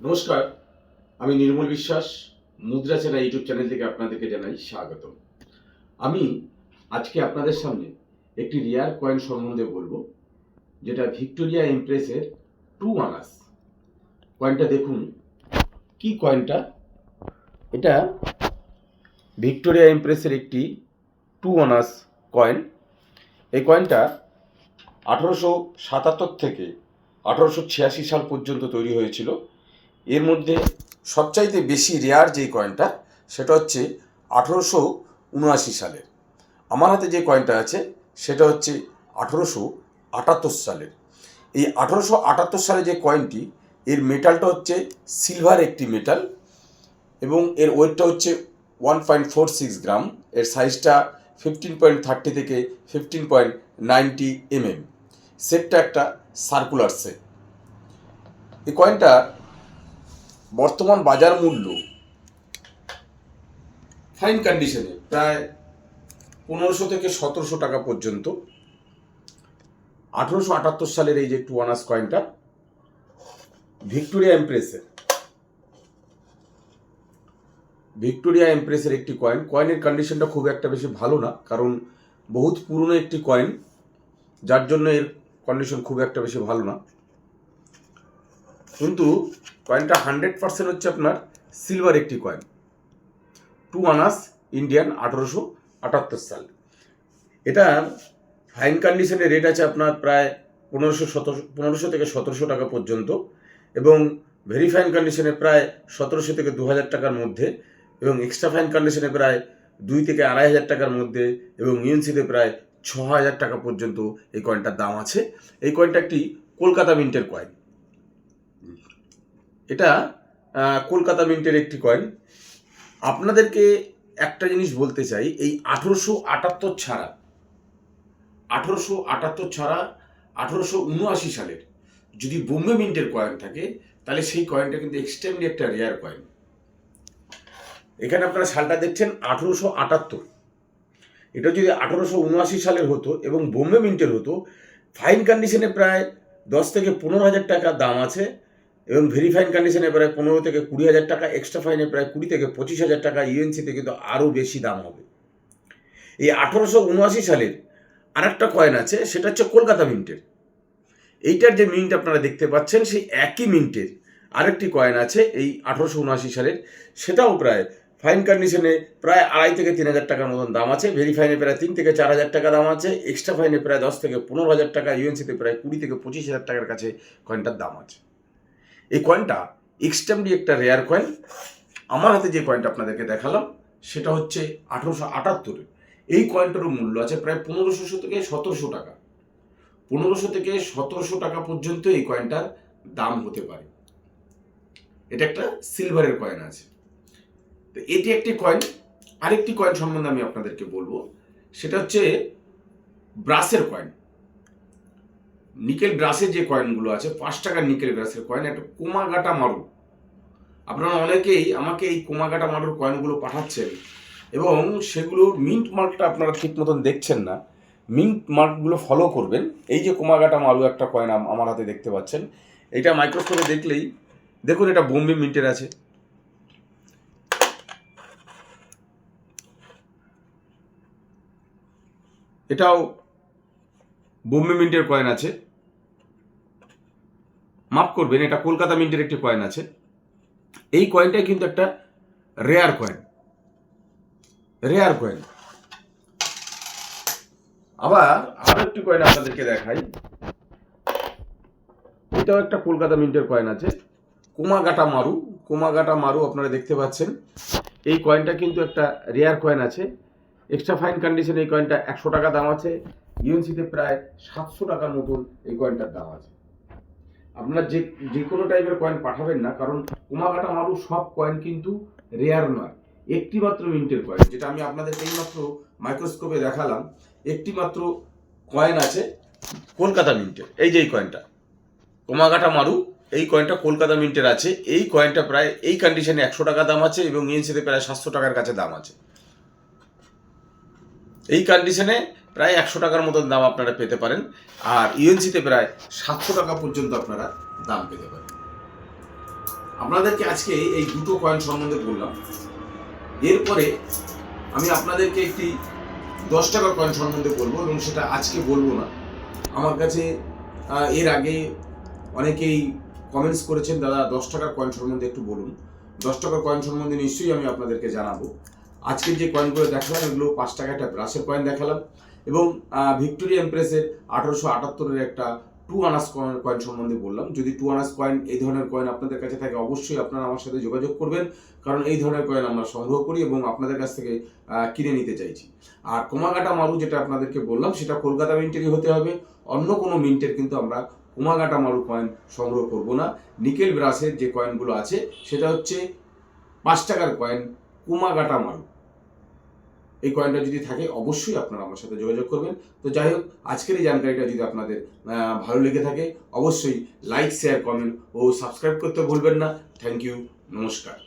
নমস্কার, আমি নির্মল বিশ্বাস, মুদ্রা চেনা ইউটিউব চ্যানেল থেকে আপনাদেরকে জানাই স্বাগত আমি আজকে আপনাদের সামনে একটি রিয়ার কয়েন সম্বন্ধে বলব, যেটা ভিক্টোরিয়া এমপ্রেসের টু আনাস। কয়েনটা দেখুন, কি কয়েনটা? এটা ভিক্টোরিয়া এমপ্রেসের একটি টু আনাস কয়েন। এই কয়েনটা আঠারোশো সাতাত্তর থেকে আঠারোশো ছিয়াশি সাল পর্যন্ত তৈরি হয়েছিল। এর মধ্যে সবচাইতে বেশি রেয়ার যে কয়েনটা সেটা হচ্ছে আঠেরোশো উনআশি সালের। আমার হাতে যে কয়েনটা আছে, সেটা হচ্ছে আঠেরোশো আটাত্তর সালের। এই আঠেরোশো আটাত্তর সালে যে কয়েনটি এর মেটালটা হচ্ছে সিলভার একটি মেটাল এবং এর ওয়েটটা হচ্ছে one point four six gram এর সাইজটা ফিফটিন পয়েন্ট থার্টি থেকে ফিফটিন পয়েন্ট নাইনটি এমএম সেটটা একটা সার্কুলার সেট এই কয়েনটা বর্তমান বাজার মূল্য ফাইন কন্ডিশনে প্রায় পনেরোশো থেকে সতেরোশো টাকা পর্যন্ত। আঠেরোশো আটাত্তর সালের এই যে টু আনাস কয়েনটা, ভিক্টোরিয়া এমপ্রেসের। ভিক্টোরিয়া এমপ্রেসের একটি কয়েন। কয়েনের কন্ডিশনটা খুব একটা বেশি ভালো না, কারণ বহুত পুরনো একটি কয়েন, যার জন্য এর কন্ডিশন খুব একটা বেশি ভালো না। কিন্তু কয়েনটা হান্ড্রেড পার্সেন্ট হচ্ছে আপনার সিলভার একটি কয়েন টু আনাস ইন্ডিয়ান আঠারোশো আটাত্তর সাল। এটা ফাইন কন্ডিশনে রেট আছে আপনার প্রায় পনেরোশো সতেরোশো পনেরোশো থেকে সতেরোশো টাকা পর্যন্ত এবং ভেরি ফাইন কন্ডিশনে প্রায় সতেরোশো থেকে দু হাজার টাকার মধ্যে এবং এক্সট্রা ফাইন কন্ডিশনে প্রায় দুই থেকে আড়াই হাজার টাকার মধ্যে এবং ইউএনসিতে প্রায় ছ হাজার টাকা পর্যন্ত এই কয়েনটার দাম আছে। এই কয়েনটা একটি কলকাতা মিন্টের কয়েন এটা কলকাতা মিন্টের একটি কয়েন আপনাদেরকে একটা জিনিস বলতে চাই, এই আঠেরোশো আটাত্তর ছাড়া, আঠেরোশো আটাত্তর ছাড়া আঠেরোশো উনআশি সালের যদি বোম্বে মিন্টের কয়েন থাকে, তাহলে সেই কয়েনটা কিন্তু এক্সট্রিমলি একটা রেয়ার কয়েন এখানে আপনারা সালটা দেখছেন আঠেরোশো আটাত্তর। এটা যদি আঠেরোশো উনআশি সালের হতো এবং বোম্বে মিন্টের হতো ফাইন কন্ডিশনে প্রায় দশ থেকে পনেরো হাজার টাকা দাম আছে। এবং ভেরিফাইন কন্ডিশনে প্রায় পনেরো থেকে কুড়ি হাজার টাকা এক্সট্রা ফাইনে প্রায় কুড়ি থেকে পঁচিশ হাজার টাকা ইউএনসিতে কিন্তু আরও বেশি দাম হবে। এই আঠেরোশো উনআশি সালের আরেকটা কয়েন আছে, সেটা হচ্ছে কলকাতা মিন্টের এইটার যে মিন্ট আপনারা দেখতে পাচ্ছেন, সেই একই মিন্টের আরেকটি কয়েন আছে এই আঠেরোশো উনআশি সালের। সেটাও প্রায় ফাইন কন্ডিশনে প্রায় আড়াই থেকে তিন হাজার টাকার মতন দাম আছে। ভেরিফাইনে প্রায় তিন থেকে চার হাজার টাকা দাম আছে। এক্সট্রা ফাইনে প্রায় দশ থেকে পনেরো হাজার টাকা ইউএনসিতে প্রায় কুড়ি থেকে পঁচিশ হাজার টাকার কাছে কয়েনটার দাম আছে। এই কয়েনটা এক্সট্রিমলি একটা রেয়ার কয়েন আমার হাতে যে কয়েনটা আপনাদেরকে দেখালাম, সেটা হচ্ছে আঠেরোশো আটাত্তরের। এই কয়েনটারও মূল্য আছে প্রায় পনেরোশো থেকে সতেরোশো টাকা। পনেরোশো থেকে সতেরোশো টাকা পর্যন্ত এই কয়েনটার দাম হতে পারে। এটা একটা সিলভারের কয়েন আছে। তো এটি একটি কয়েন আরেকটি কয়েন সম্বন্ধে আমি আপনাদেরকে বলব। সেটা হচ্ছে ব্রাসের কয়েন নিকেল ব্রাসের যে কয়েনগুলো আছে, পাঁচ টাকার নিকেল ব্রাসের কয়েন একটা কোমাগাটা মারু। আপনারা অনেকেই আমাকে এই কোমাগাটা মারুর কয়েনগুলো পাঠাচ্ছেন এবং সেগুলো মিন্ট মার্কটা আপনারা ঠিক মতন দেখছেন না। মিন্ট মার্কগুলো ফলো করবেন। এই যে কোমাগাটা মারু একটা কয়েন আমার হাতে দেখতে পাচ্ছেন, এটা মাইক্রোস্কোপে দেখলেই, দেখুন এটা বোম্বে মিন্টের আছে। এটাও বোম্বে মিন্টের কয়েন আছে। মাফ করবেন, এটা কলকাতা মিন্টের একটি কয়েন আছে। এই কয়েনটাই কিন্তু একটা রেয়ার কয়েন রেয়ার কয়েন আবার আরও একটি কয়েন আপনাদেরকে দেখাই। এটাও একটা কলকাতা মিন্টের কয়েন আছে। কুমাগাটা মারু কুমাগাটা মারু আপনারা দেখতে পাচ্ছেন। এই কয়েনটা কিন্তু একটা রেয়ার কয়েন আছে। এক্সট্রা ফাইন কন্ডিশন এই কয়েনটা একশো টাকা দাম আছে। ইউএনসিতে প্রায় সাতশো টাকার মতন এই কয়েনটার দাম আছে। আপনার যে যে কোনো টাইপের কয়েন পাঠাবেন না, কারণ কুমাকাটা মারু সব কয়েন কিন্তু রেয়ার নয়। একটি মাত্র মিন্টের কয়েন যেটা আমি আপনাদের এইমাত্র মাইক্রোস্কোপে দেখালাম একটি মাত্র কয়েন আছে কলকাতা মিন্টের এই যে এই কয়েনটা কুমাকাটা মারু, এই কয়েনটা কলকাতা মিন্টের আছে, এই কয়েনটা প্রায় এই কন্ডিশনে একশো টাকা দাম আছে এবং ইউএনসিতে প্রায় সাতশো টাকার কাছে দাম আছে। এই কন্ডিশনে প্রায় একশো টাকার মতন দাম আপনারা পেতে পারেন। আর ইউএনসিতে প্রায় সাতশো টাকা পর্যন্ত আপনারা দাম পেতে পারেন। আপনাদেরকে আজকে এই দুটো কয়েন সম্বন্ধে বললাম। এরপরে আমি আপনাদেরকে একটি দশ টাকার কয়েন সম্বন্ধে বলব এবং সেটা আজকে বলব না। আমার কাছে এর আগে অনেকেই কমেন্টস করেছেন, দাদা, দশ টাকার কয়েন সম্বন্ধে একটু বলুন। দশ টাকার কয়েন সম্বন্ধে নিশ্চয়ই আমি আপনাদেরকে জানাব। আজকের যে কয়েনগুলো দেখালাম, এগুলো পাঁচ টাকা একটা ব্রাশের কয়েন দেখালাম। এবং ভিক্টোরিয়া এমপ্রেসের আঠারোশো আটাত্তরের একটা টু আনাস কয়েন কয়েন সম্বন্ধে বললাম। যদি টু আনাস কয়েন এই ধরনের কয়েন আপনাদের কাছে থাকে, অবশ্যই আপনারা আমার সাথে যোগাযোগ করবেন। কারণ এই ধরনের কয়েন আমরা সংগ্রহ করি এবং আপনাদের কাছ থেকে কিনে নিতে চাইছি। আর কোমাগাটা মারু যেটা আপনাদেরকে বললাম, সেটা কলকাতা মিন্টেরই হতে হবে। অন্য কোনো মিন্টের কিন্তু আমরা কোমাগাটা মারু কয়েন সংগ্রহ করব না। নিকেল ব্রাসের যে কয়েনগুলো আছে, সেটা হচ্ছে পাঁচ টাকার কয়েন কুমাগাটা মারু। এই কয়েনটা যদি থাকে, অবশ্যই আপনারা আমার সাথে যোগাযোগ করবেন। তো যাই হোক, আজকের এই জানকারিটা যদি আপনাদের ভালো লেগে থাকে, অবশ্যই লাইক শেয়ার কমেন্ট ও সাবস্ক্রাইব করতে ভুলবেন না। থ্যাংক ইউ নমস্কার।